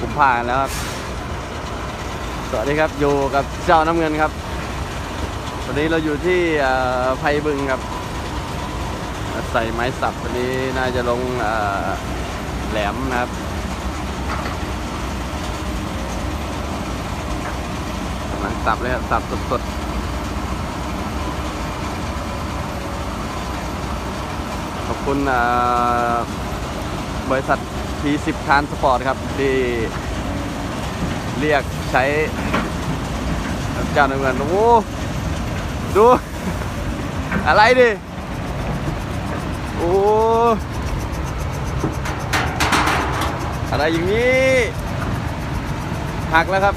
ผมผ่านแล้วครับ สวัสดีครับอยู่กับเจ้าน้ำเงินครับ วันนี้เราอยู่ที่ไพบึงครับ ใส่ไม้สับวันนี้น่าจะลงแหลมนะครับกำลังสับเลยครับสับสดๆขอบคุณเบริษัท T10 ทานสปอร์ตครับ ที่เรียกใช้เจ้าหน้าเงินโอ้ดู อะไรดิ โอ้อะไรอย่างนี้ หักแล้วครับ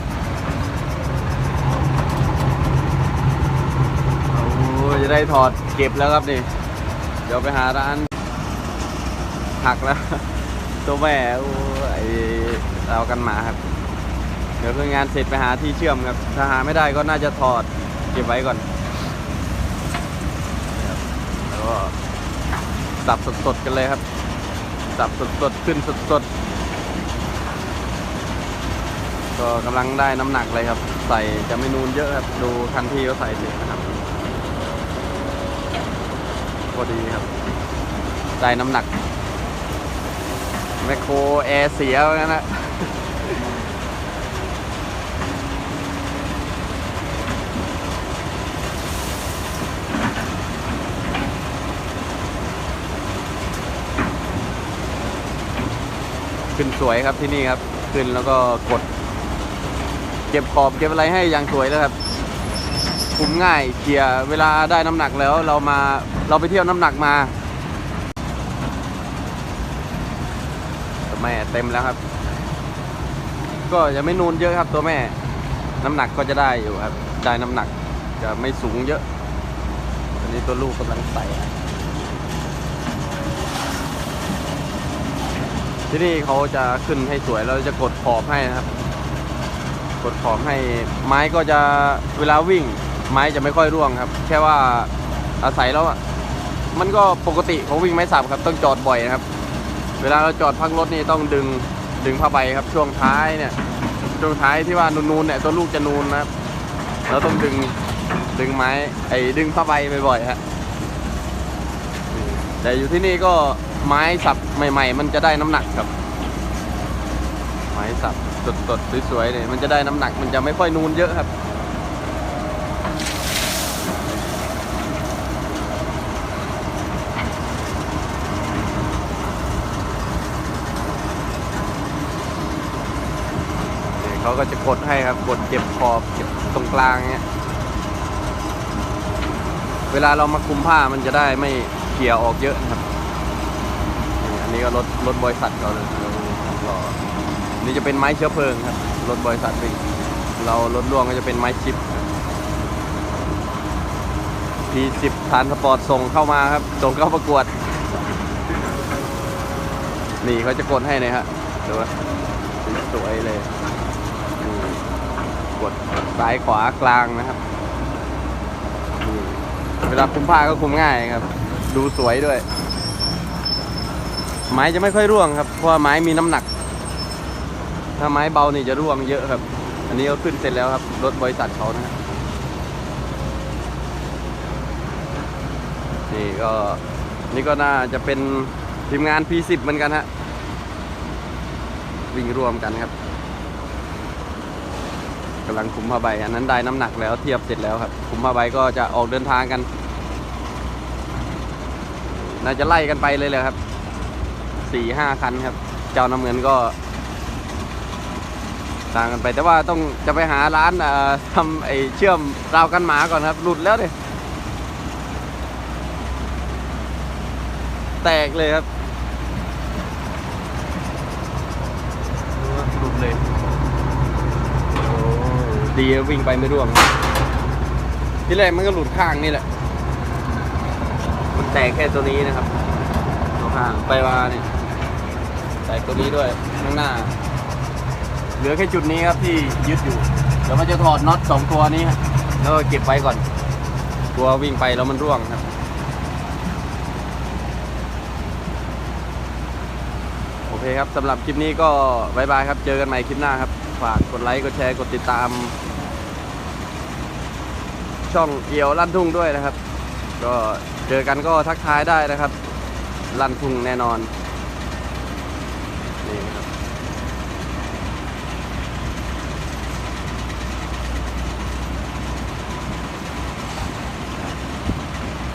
โอ้จะได้ถอดเก็บแล้วครับนี่ เดี๋ยวไปหาร้าน หักแล้ว ตัวแม่โอ้ไอเรากันหมาครับ เดี๋ยวคืองานเสร็จไปหาที่เชื่อมครับ ถ้าหาไม่ได้ก็น่าจะถอดเก็บไว้ก่อนแล้วก็สับสดๆกันเลยครับ สับสดๆขึ้นสดๆ ก็กำลังได้น้ำหนักเลยครับ ใส่จะไม่นูนเยอะครับ ดูคันที่เขาใส่เสร็จนะครับพอดีครับ ได้น้ำหนัก แมคโครแอร์เสียว่างั้นนะขึ้นสวยครับที่นี่ครับ ขึ้นแล้วก็กด เก็บขอบเก็บอะไรให้อย่างสวยเลยครับคุมง่ายเกียร์เวลาได้น้ำหนักแล้วเรามาเราไปเที่ยวน้ำหนักมาตัว แม่เต็มแล้วครับ ก็จะไม่นูนเยอะครับตัวแม่ น้ำหนักก็จะได้อยู่ครับ ได้น้ำหนักจะไม่สูงเยอะอันนี้ตัวลูกกำลังใส่ที่นี่เขาจะขึ้นให้สวยเราจะกดขอบให้นะครับ กดขอบให้ไม้ก็จะเวลาวิ่ง ไม้จะไม่ค่อยร่วงครับ แค่ว่าอาศัยแล้วอะมันก็ปกติเขาวิ่งไม้สับครับ ต้องจอดบ่อยนะครับ เวลาเราจอดพักรถนี่ต้องดึงดึงผ้าใบครับช่วงท้ายเนี่ยช่วงท้ายที่ว่านูนๆเนี่ยตัวลูกจะนูนนะครับเราต้องดึงดึงไม้ไอ้ดึงผ้าใบบ่อยๆฮะแต่อยู่ที่นี่ก็ไม้สับใหม่ ๆ มันจะได้น้ำหนักครับ ไม้สับสดๆสวยๆเนี่ยมันจะได้น้ำหนักมันจะไม่ค่อยนูนเยอะครับ เขาก็จะกดให้ครับกดเก็บขอบเก็บตรงกลางเนี้ย เวลาเรามาคุมผ้ามันจะได้ไม่เขี่ยออกเยอะนะครับ อันนี้ก็รถรถบริษัทเขาเลยรอนี่จะเป็นไม้เชื้อเพลิงครับรถบริษัทวิ่งเรารถล่วงก็จะเป็นไม้ชิปพีสิบทานสปอร์ตส่งเข้ามาครับ ส่งเข้าประกวด นี่เขาจะกดให้เลยฮะดูว่าสวยเลย ซ้ายขวากลางนะครับ เวลาคุมผ้าก็คุมง่ายครับ ดูสวยด้วย ไม้จะไม่ค่อยร่วงครับ เพราะไม้มีน้ำหนัก ถ้าไม้เบานี่จะร่วงเยอะครับ อันนี้ก็ขึ้นเสร็จแล้วครับ รถบริษัทเขานะนี่ก็นี่ก็น่าจะเป็นทีมงาน P10 เหมือนกันฮะวิ่งรวมกันครับ กำลังคุมผ้าใบอันนั้นได้น้ำหนักแล้วเทียบเสร็จแล้วครับ คุมผ้าใบก็จะออกเดินทางกันน่าจะไล่กันไปเลยเลยครับสี่ห้าคันครับ เจ้าน้ำเงินก็ต่างกันไปแต่ว่าต้องจะไปหาร้านเออทำไอเชื่อมราวกันหมาก่อนครับ หลุดแล้วดิแตกเลยครับหลุดเลย ดีวิ่งไปไม่ร่วงที่แรกมันก็หลุดข้างนี่แหละ มันแตกแค่ตัวนี้นะครับตัวข้างไปมาเนี่ยแตกตัวนี้ด้วยข้างหน้า เหลือแค่จุดนี้ครับที่ยึดอยู่ เดี๋ยวมันจะถอดน็อตสองตัวนี้แล้วก็เก็บไว้ก่อนกลัววิ่งไปแล้วมันร่วงครับโอเคครับสำหรับคลิปนี้ก็บายบายครับ เจอกันใหม่คลิปหน้าครับ ฝากกดไลค์ กดแชร์ กดติดตาม ช่องเอียวลั่นทุ่งด้วยนะครับ ก็เจอกันก็ทักทายได้นะครับ ลั่นทุ่งแน่นอน